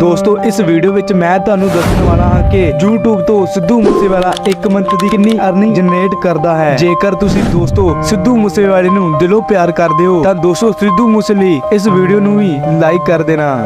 ਦੋਸਤੋ, ਇਸ ਵੀਡੀਓ ਵਿੱਚ ਮੈਂ ਤੁਹਾਨੂੰ ਦੱਸਣ ਵਾਲਾ ਹਾਂ ਕਿ YouTube ਤੋਂ ਸਿੱਧੂ ਮੂਸੇਵਾਲਾ ਇੱਕ ਮੰਥ ਦੀ ਕਿੰਨੀ ਅਰਨਿੰਗ ਜਨਰੇਟ ਕਰਦਾ ਹੈ। ਜੇਕਰ ਤੁਸੀਂ ਦੋਸਤੋ, ਸਿੱਧੂ ਮੂਸੇਵਾਲੇ ਨੂੰ ਦਿਲੋਂ ਪਿਆਰ ਕਰਦੇ ਹੋ, ਤਾਂ ਦੋਸਤੋ, ਸਿੱਧੂ ਮੂਸੇ ਲਈ ਇਸ ਵੀਡੀਓ ਨੂੰ ਵੀ ਲਾਈਕ ਕਰ ਦੇਣਾ।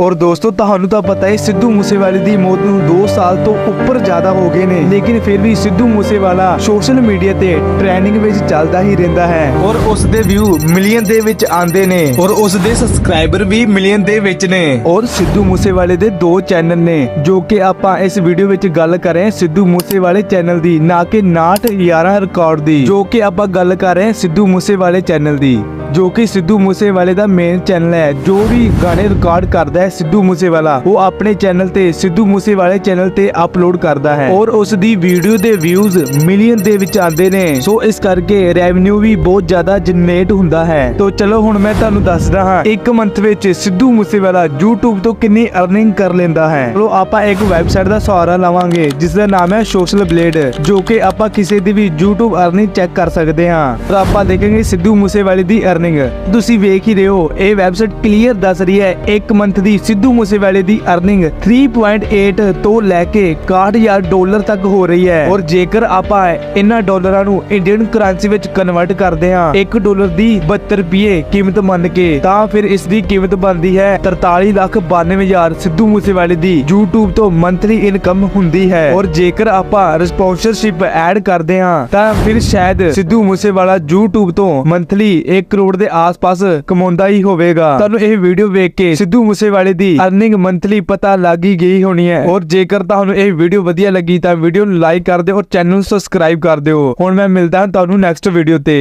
ਔਰ ਦੋਸਤੋ, ਤੁਹਾਨੂੰ ਤਾਂ ਪਤਾ ਹੈ, ਸਿੱਧੂ ਮੂਸੇਵਾਲੇ ਦੀ ਮੌਤ ਨੂੰ 2 ਸਾਲ ਤੋਂ ਉੱਪਰ ਜ਼ਿਆਦਾ ਹੋ ਗਏ ਨੇ। ਲੇਕਿਨ ਫਿਰ ਵੀ ਸਿੱਧੂ ਮੂਸੇਵਾਲਾ ਸੋਸ਼ਲ ਮੀਡੀਆ ਤੇ ਟ੍ਰੈਂਡਿੰਗ ਵਿੱਚ ਚੱਲਦਾ ਹੀ ਰਹਿੰਦਾ ਹੈ। ਔਰ ਉਸ ਦੇ ਵਿਊ ਮਿਲੀਅਨ ਦੇ ਵਿੱਚ ਆਉਂਦੇ ਨੇ। ਔਰ ਉਸ ਦੇ ਸਬਸਕ੍ਰਾਈਬਰ ਵੀ ਮਿਲੀਅਨ ਦੇ ਵਿੱਚ ਨੇ। ਔਰ ਸਿੱਧੂ ਮੂਸੇਵਾਲੇ ਦੇ ਦੋ ਚੈਨਲ ਨੇ, ਜੋ ਕਿ ਆਪਾਂ ਇਸ ਵੀਡੀਓ ਵਿੱਚ ਗੱਲ ਕਰ ਰਹੇ ਹਾਂ ਸਿੱਧੂ ਮੂਸੇਵਾਲੇ ਚੈਨਲ ਦੀ, ਨਾ ਕਿ 911 ਰਿਕਾਰਡ ਦੀ, ਜੋ ਕਿ ਆਪਾਂ ਗੱਲ ਕਰ ਰਹੇ ਹਾਂ ਸਿੱਧੂ ਮੂਸੇਵਾਲੇ ਚੈਨਲ ਦੀ। ਜੋ ਕਿ ਸਿੱਧੂ ਮੂਸੇਵਾਲੇ ਦਾ ਮੇਨ ਚੈਨਲ ਹੈ, ਜੋ ਵੀ ਗਾਣੇ ਰਿਕਾਰਡ ਕਰਦਾ ਹੈ ਸਿੱਧੂ ਮੂਸੇਵਾਲਾ, ਉਹ ਆਪਣੇ ਚੈਨਲ ਤੇ, ਸਿੱਧੂ ਮੂਸੇਵਾਲੇ ਚੈਨਲ ਤੇ ਅਪਲੋਡ ਕਰਦਾ ਹੈ ਔਰ ਉਸ ਦੀ ਵੀਡੀਓ ਦੇ ਵਿਊਜ਼ ਮਿਲੀਅਨ ਦੇ ਵਿੱਚ ਆਉਂਦੇ ਨੇ। ਸੋ ਇਸ ਕਰਕੇ ਰੈਵਨਿਊ ਵੀ ਬਹੁਤ ਜ਼ਿਆਦਾ ਜਨਰੇਟ ਹੁੰਦਾ ਹੈ। ਤੋਂ ਚਲੋ ਹੁਣ ਮੈਂ ਤੁਹਾਨੂੰ ਦੱਸਦਾ ਹਾਂ, ਇੱਕ ਮੰਥ ਵਿੱਚ ਸਿੱਧੂ ਮੂਸੇਵਾਲਾ YouTube ਤੋਂ ਕਿੰਨੀ ਅਰਨਿੰਗ ਕਰ ਲੈਂਦਾ ਹੈ। ਚਲੋ ਆਪਾਂ ਇੱਕ ਵੈਬਸਾਈਟ ਦਾ ਸਹਾਰਾ ਲਵਾਂਗੇ ਜਿਸ ਦਾ ਨਾਮ ਹੈ ਸੋਸ਼ਲ ਬਲੇਡ ਜੋ ਕਿ ਆਪਾਂ ਕਿਸੇ ਦੀ ਵੀ YouTube ਅਰਨਿੰਗ ਚੈੱਕ ਕਰ ਸਕਦੇ ਹਾਂ। ਤਾਂ ਆਪਾਂ ਦੇਖਾਂਗੇ ਸਿੱਧੂ ਮੂਸੇਵਾਲੇ ਦੀ ਅਰਨਿੰਗ ਤੁਸੀਂ ਵੇਖ ਹੀ ਰਹੇ ਹੋ, ਇਹ ਵੈਬਸਾਈਟ ਕਲੀਅਰ ਦੱਸ ਰਹੀ ਹੈ, ਇੱਕ ਮੰਥ ਦੀ ਸਿੱਧੂ ਮੂਸੇਵਾਲੇ ਦੀ ਅਰਨਿੰਗ 3.8 ਤੋਂ ਲੈ ਕੇ 61000 ਡਾਲਰ ਤੱਕ ਹੋ ਰਹੀ ਹੈ। ਔਰ ਜੇਕਰ ਆਪਾਂ ਇਹਨਾਂ ਡਾਲਰਾਂ ਨੂੰ ਇੰਡੀਅਨ ਕਰੰਸੀ ਵਿੱਚ ਕਨਵਰਟ ਕਰਦੇ ਹਾਂ 1 ਡਾਲਰ ਦੀ 72 ਰੁਪਏ ਕੀਮਤ ਮੰਨ ਕੇ, ਤਾਂ ਫਿਰ ਇਸ ਦੀ ਕੀਮਤ ਬਣਦੀ ਹੈ 43 ਲੱਖ 92000 ਸਿੱਧੂ ਮੂਸੇਵਾਲੇ ਦੀ। YouTube ਤੋਂ ਮੰਥਲੀ ਇਨਕਮ ਹੁੰਦੀ ਹੈ। ਔਰ ਜੇਕਰ ਆਪਾਂ ਰਿਸਪੌਂਸਰਸ਼ਿਪ ਐਡ ਕਰਦੇ ਹਾਂ, ਤਾਂ ਫਿਰ ਸ਼ਾਇਦ ਸਿੱਧੂ ਮੂਸੇਵਾਲਾ YouTube ਤੋਂ ਮੰਥਲੀ 1 ਕਰੋੜ ਦੇ ਆਸ-ਪਾਸ ਕਮਾਉਂਦਾ ਹੀ ਹੋਵੇਗਾ। ਤੁਹਾਨੂੰ ਇਹ ਵੀਡੀਓ ਵੇਖ ਕੇ ਸਿੱਧੂ ਮੂਸੇਵਾਲੇ ਦੀ ਅਰਨਿੰਗ ਮੰਥਲੀ ਪਤਾ ਲੱਗ ਹੀ ਗਈ ਹੋਣੀ ਹੈ। ਔਰ ਜੇਕਰ ਤੁਹਾਨੂੰ ਇਹ ਵੀਡੀਓ ਵਧੀਆ ਲੱਗੀ ਤਾਂ ਵੀਡੀਓ ਨੂੰ ਲਾਈਕ ਕਰ ਦਿਓ ਔਰ ਚੈਨਲ ਨੂੰ ਸਬਸਕ੍ਰਾਈਬ ਕਰ ਦਿਓ। ਹੁਣ ਮੈਂ ਮਿਲਦਾ ਹਾਂ ਤੁਹਾਨੂੰ ਨੈਕਸਟ ਵੀਡੀਓ ਤੇ।